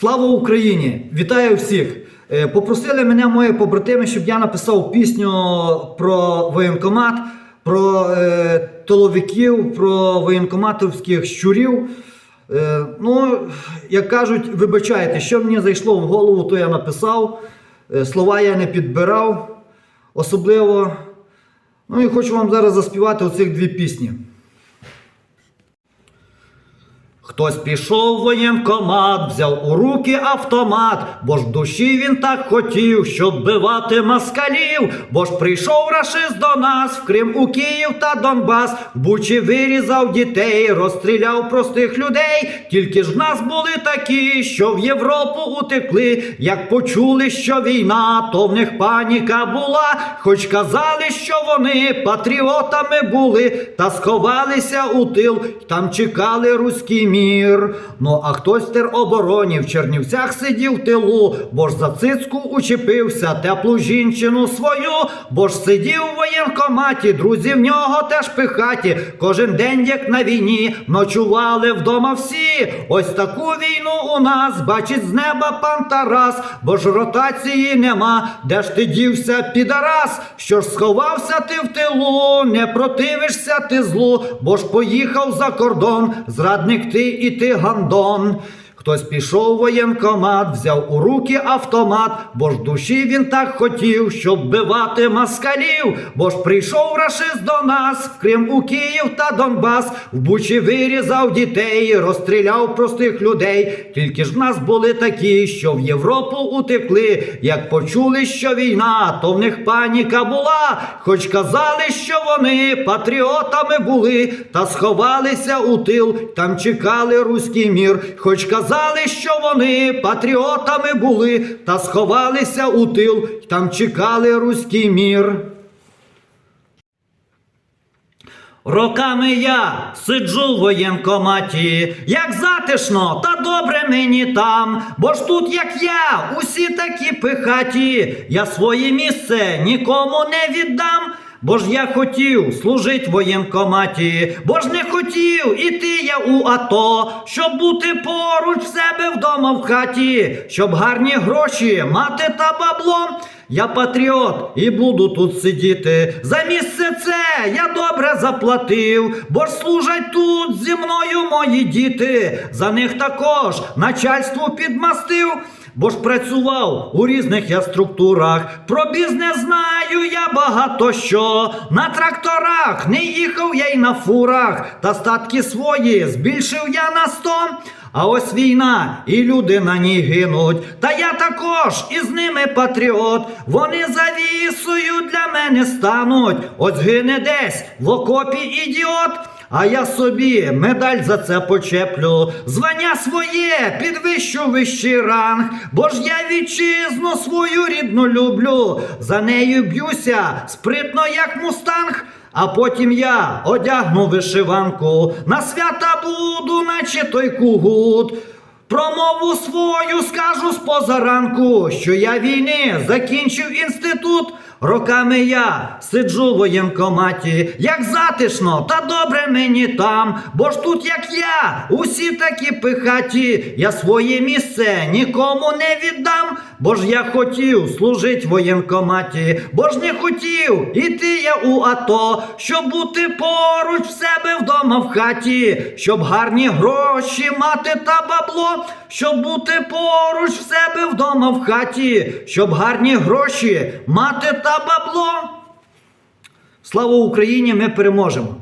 Слава Україні! Вітаю всіх! Е, Попросили мене мої побратими, щоб я написав пісню про воєнкомат, про е, тиловиків, про воєнкоматовських щурів. Е, ну, як кажуть, вибачайте, що мені зайшло в голову, то я написав. Е, слова я не підбирав особливо. Ну і хочу вам зараз заспівати оцих дві пісні. Хтось пішов в воєнкомат, взяв у руки автомат, бо ж в душі він так хотів, щоб бивати москалів. Бо ж прийшов рашист до нас в Крим, у Київ та Донбас, в Бучі вирізав дітей, розстріляв простих людей. Тільки ж в нас були такі, що в Європу утекли. Як почули, що війна, то в них паніка була. Хоч казали, що вони патріотами були, та сховалися у тил, там чекали руський мір. Ну а хтось теробороні в Чернівцях сидів в тилу, бо ж за цицьку учепився теплу жінчину свою, бо ж сидів в воєнкоматі, друзі в нього теж пихаті. Кожен день, як на війні, ночували вдома всі. Ось таку війну у нас бачить з неба пан Тарас, бо ж ротації нема. Де ж ти дівся, підарас? Що ж сховався ти в тилу, не противишся ти злу, бо ж поїхав за кордон, зрадник ти і ти гандон. Хтось пішов в воєнкомат, взяв у руки автомат, бо ж душі він так хотів, щоб бивати москалів. Бо ж прийшов рашист до нас в Крим, у Київ та Донбас, в Бучі вирізав дітей, розстріляв простих людей. Тільки ж в нас були такі, що в Європу утекли. Як почули, що війна, то в них паніка була. Хоч казали, що вони патріотами були, та сховалися у тил, там чекали руський мір. Хоч казали, що вони патріотами були, та сховалися у тил, там чекали руський мір. Роками я сиджу в воєнкоматі, як затишно та добре мені там, бо ж тут, як я, усі такі пихаті, я своє місце нікому не віддам. Бо ж я хотів служить в воєнкоматі, бо ж не хотів іти я у АТО, щоб бути поруч в себе вдома в хаті, щоб гарні гроші мати та бабло. Я патріот і буду тут сидіти. За місце це я добре заплатив, бо ж служать тут зі мною мої діти. За них також начальству підмастив. Бо ж працював у різних я структурах. Про бізнес знаю я багато що. На тракторах не їхав я й на фурах. Та статки свої збільшив я на сто. А ось війна, і люди на ній гинуть. Та я також із ними патріот. Вони завісою для мене стануть. Ось гине десь в окопі ідіот. А я собі медаль за це почеплю, звання своє підвищу вищий ранг, бо ж я вітчизну свою рідну люблю, за нею б'юся спритно, як мустанг. А потім я одягну вишиванку, на свята буду, наче той кугут. Промову свою скажу з позаранку, що я війни закінчив інститут. Роками я сиджу в воєнкоматі, як затишно та добре мені там. Бо ж тут, як я, усі такі пихаті, я своє місце нікому не віддам. Бо ж я хотів служить в воєнкоматі, бо ж не хотів іти я у АТО, щоб бути поруч в себе вдома в хаті, щоб гарні гроші мати та бабло, щоб бути поруч в себе вдома в хаті, щоб гарні гроші мати та бабло. Слава Україні! Ми переможемо!